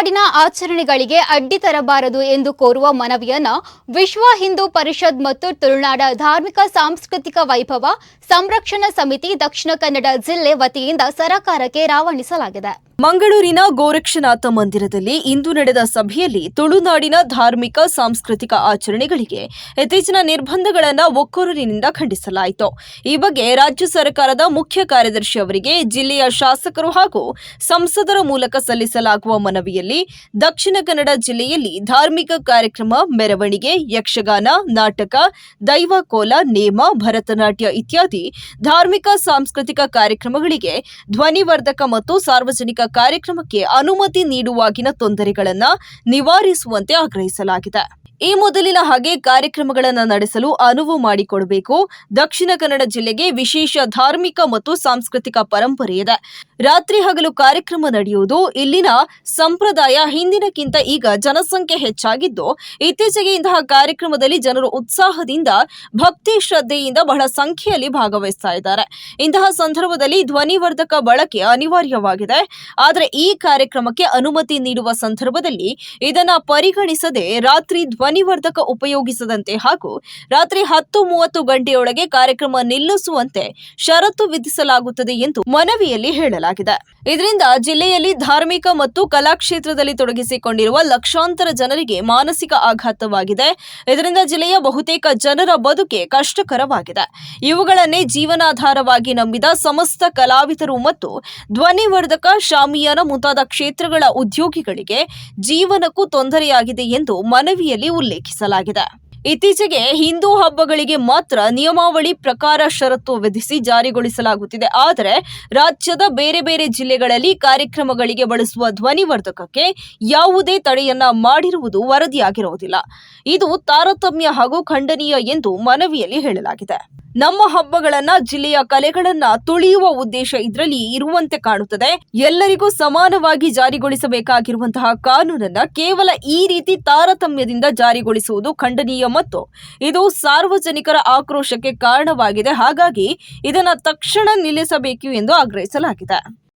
ತುಳುನಾಡಿನ ಆಚರಣೆಗಳಿಗೆ ಅಡ್ಡಿ ತರಬಾರದು ಎಂದು ಕೋರುವ ಮನವಿಯನ್ನ ವಿಶ್ವ ಹಿಂದೂ ಪರಿಷತ್ ಮತ್ತು ತುಳುನಾಡ ಧಾರ್ಮಿಕ ಸಾಂಸ್ಕೃತಿಕ ವೈಭವ ಸಂರಕ್ಷಣಾ ಸಮಿತಿ ದಕ್ಷಿಣ ಕನ್ನಡ ಜಿಲ್ಲೆ ವತಿಯಿಂದ ಸರಕಾರಕ್ಕೆ ರವಾನಿಸಲಾಗಿದೆ ಮಂಗಳೂರಿನ ಗೋರಕ್ಷನಾಥ ಮಂದಿರದಲ್ಲಿ ಇಂದು ನಡೆದ ಸಭೆಯಲ್ಲಿ ತುಳುನಾಡಿನ ಧಾರ್ಮಿಕ ಸಾಂಸ್ಕೃತಿಕ ಆಚರಣೆಗಳಿಗೆ ಇತ್ತೀಚಿನ ನಿರ್ಬಂಧಗಳನ್ನು ಒಕ್ಕೂರಿನಿಂದ ಖಂಡಿಸಲಾಯಿತು. ಈ ಬಗ್ಗೆ ರಾಜ್ಯ ಸರ್ಕಾರದ ಮುಖ್ಯ ಕಾರ್ಯದರ್ಶಿ ಅವರಿಗೆ ಜಿಲ್ಲೆಯ ಶಾಸಕರು ಹಾಗೂ ಸಂಸದರ ಮೂಲಕ ಸಲ್ಲಿಸಲಾಗುವ ಮನವಿಯಲ್ಲಿ ದಕ್ಷಿಣ ಕನ್ನಡ ಜಿಲ್ಲೆಯಲ್ಲಿ ಧಾರ್ಮಿಕ ಕಾರ್ಯಕ್ರಮ, ಮೆರವಣಿಗೆ, ಯಕ್ಷಗಾನ, ನಾಟಕ, ದೈವ ಕೋಲ, ನೇಮ, ಭರತನಾಟ್ಯ ಇತ್ಯಾದಿ ಧಾರ್ಮಿಕ, ಸಾಂಸ್ಕೃತಿಕ ಕಾರ್ಯಕ್ರಮಗಳಿಗೆ ಧ್ವನಿವರ್ಧಕ ಮತ್ತು ಸಾರ್ವಜನಿಕ ಕಾರ್ಯಕ್ರಮಕ್ಕೆ ಅನುಮತಿ ನೀಡುವಾಗಿನ ತೊಂದರೆಗಳನ್ನು ನಿವಾರಿಸುವಂತೆ ಆಗ್ರಹಿಸಲಾಗಿದೆ. ಈ ಮೊದಲಿನ ಹಾಗೆ ಕಾರ್ಯಕ್ರಮಗಳನ್ನು ನಡೆಸಲು ಅನುವು ಮಾಡಿಕೊಡಬೇಕು. ದಕ್ಷಿಣ ಕನ್ನಡ ಜಿಲ್ಲೆಗೆ ವಿಶೇಷ ಧಾರ್ಮಿಕ ಮತ್ತು ಸಾಂಸ್ಕೃತಿಕ ಪರಂಪರೆ ಇದೆ. ರಾತ್ರಿ ಹಗಲು ಕಾರ್ಯಕ್ರಮ ನಡೆಯುವುದು ಇಲ್ಲಿನ ಸಂಪ್ರದಾಯ ಹಿಂದಿನಕ್ಕಿಂತ ಈಗ ಜನಸಂಖ್ಯೆ ಹೆಚ್ಚಾಗಿದ್ದು, ಇತ್ತೀಚೆಗೆ ಇಂತಹ ಕಾರ್ಯಕ್ರಮದಲ್ಲಿ ಜನರು ಉತ್ಸಾಹದಿಂದ, ಭಕ್ತಿ ಶ್ರದ್ಧೆಯಿಂದ ಬಹಳ ಸಂಖ್ಯೆಯಲ್ಲಿ ಭಾಗವಹಿಸ್ತಾ ಇದ್ದಾರೆ. ಇಂತಹ ಸಂದರ್ಭದಲ್ಲಿ ಧ್ವನಿವರ್ಧಕ ಬಳಕೆ ಅನಿವಾರ್ಯವಾಗಿದೆ. ಆದರೆ ಈ ಕಾರ್ಯಕ್ರಮಕ್ಕೆ ಅನುಮತಿ ನೀಡುವ ಸಂದರ್ಭದಲ್ಲಿ ಇದನ್ನ ಪರಿಗಣಿಸದೆ ರಾತ್ರಿ ಧ್ವನಿವರ್ಧಕ ಉಪಯೋಗಿಸದಂತೆ ಹಾಗೂ ರಾತ್ರಿ ಹತ್ತು ಮೂವತ್ತು ಗಂಟೆಯೊಳಗೆ ಕಾರ್ಯಕ್ರಮ ನಿಲ್ಲಿಸುವಂತೆ ಷರತ್ತು ವಿಧಿಸಲಾಗುತ್ತದೆ ಎಂದು ಮನವಿಯಲ್ಲಿ ಹೇಳಲಾಗಿದೆ. ಇದರಿಂದ ಜಿಲ್ಲೆಯಲ್ಲಿ ಧಾರ್ಮಿಕ ಮತ್ತು ಕಲಾ ಕ್ಷೇತ್ರದಲ್ಲಿ ತೊಡಗಿಸಿಕೊಂಡಿರುವ ಲಕ್ಷಾಂತರ ಜನರಿಗೆ ಮಾನಸಿಕ ಆಘಾತವಾಗಿದೆ. ಇದರಿಂದ ಜಿಲ್ಲೆಯ ಬಹುತೇಕ ಜನರ ಬದುಕೆ ಕಷ್ಟಕರವಾಗಿದೆ. ಇವುಗಳನ್ನೇ ಜೀವನಾಧಾರವಾಗಿ ನಂಬಿದ ಸಮಸ್ತ ಕಲಾವಿದರು ಮತ್ತು ಧ್ವನಿವರ್ಧಕ ಶಾಮಿಯಾನ ಮುಂತಾದ ಕ್ಷೇತ್ರಗಳ ಉದ್ಯೋಗಿಗಳಿಗೆ ಜೀವನಕ್ಕೂ ತೊಂದರೆಯಾಗಿದೆ ಎಂದು ಮನವಿಯಲ್ಲಿ ಉಲ್ಲೇಖಿಸಲಾಗಿದೆ. ಇತ್ತೀಚೆಗೆ ಹಿಂದೂ ಹಬ್ಬಗಳಿಗೆ ಮಾತ್ರ ನಿಯಮಾವಳಿ ಪ್ರಕಾರ ಷರತ್ತು ವಿಧಿಸಿ ಜಾರಿಗೊಳಿಸಲಾಗುತ್ತಿದೆ. ಆದರೆ ರಾಜ್ಯದ ಬೇರೆ ಬೇರೆ ಜಿಲ್ಲೆಗಳಲ್ಲಿ ಕಾರ್ಯಕ್ರಮಗಳಿಗೆ ಬಳಸುವ ಧ್ವನಿವರ್ಧಕಕ್ಕೆ ಯಾವುದೇ ತಡೆಯನ್ನ ಮಾಡಿರುವುದು ವರದಿಯಾಗಿರುವುದಿಲ್ಲ. ಇದು ತಾರತಮ್ಯ ಹಾಗೂ ಖಂಡನೀಯ ಎಂದು ಮನವಿಯಲ್ಲಿ ಹೇಳಲಾಗಿದೆ. ನಮ್ಮ ಹಬ್ಬಗಳನ್ನ, ಜಿಲ್ಲೆಯ ಕಲೆಗಳನ್ನ ತುಳಿಯುವ ಉದ್ದೇಶ ಇದರಲ್ಲಿ ಇರುವಂತೆ ಕಾಣುತ್ತದೆ. ಎಲ್ಲರಿಗೂ ಸಮಾನವಾಗಿ ಜಾರಿಗೊಳಿಸಬೇಕಾಗಿರುವಂತಹ ಕಾನೂನನ್ನ ಕೇವಲ ಈ ರೀತಿ ತಾರತಮ್ಯದಿಂದ ಜಾರಿಗೊಳಿಸುವುದು ಖಂಡನೀಯ ಮತ್ತು ಇದು ಸಾರ್ವಜನಿಕರ ಆಕ್ರೋಶಕ್ಕೆ ಕಾರಣವಾಗಿದೆ. ಹಾಗಾಗಿ ಇದನ್ನ ತಕ್ಷಣ ನಿಲ್ಲಿಸಬೇಕು ಎಂದು ಆಗ್ರಹಿಸಲಾಗಿದೆ.